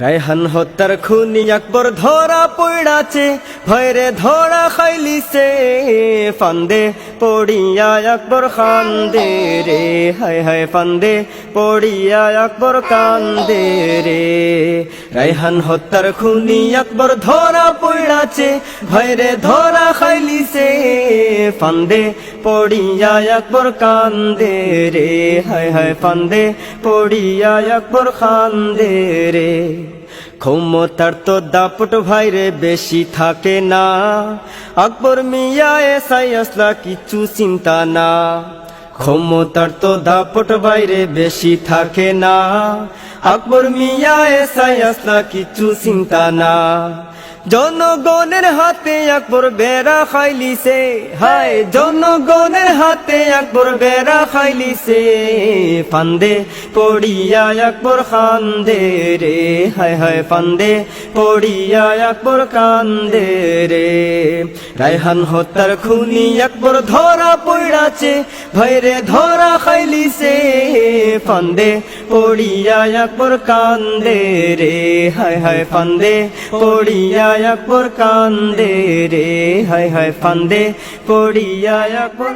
রায়হান হত্যার খুনি আকবর ধরা পড়াছে। ভয়রে ধরা খাইলিছে, ফান্দে পড়িয়া আকবর খান্দে রে। হায় হায় ফান্দে পড়িয়া আকবর কান্দে রে। রায়হান হত্যার খুনি আকবর ধরা পড়াছে, ভয়রে ধরা খাইলিছে, ফান্দে পড়িয়া আকবর কান্দে রে। হায় হায় ফান্দে পড়িয়া আকবর খান্দে রে। ক্ষমতার তো দাপট ভাইরে বেশি থাকে না। আকবর মিয়া এসাই আসলা, কিছু চিন্তা না। ক্ষমতার তো দাপট বাইরে বেশি থাকে না। আকবর মিয়া এসাই আসলা, কিছু চিন্তা না। জনগণের হাতে আকবর বেড়া খাইলিছে। হায়, জনগণের হাতে আকবর বেড়া খাইলিছে। ফান্দে পড়িয়া আকবর খান্দে রে। হায় হায়, ফান্দে পড়িয়া আকবর কান্দে রে। রায়হান হত্যার খুনি একবার ধরা পড়াছে ভৈরে ধরা খাইলিছে, ফান্দে পড়িয়া একবার কান্দে রে, হায় হায় ফান্দে পড়িয়া একবার কান্দে রে, হায় হায় ফান্দে পড়িয়া আকবর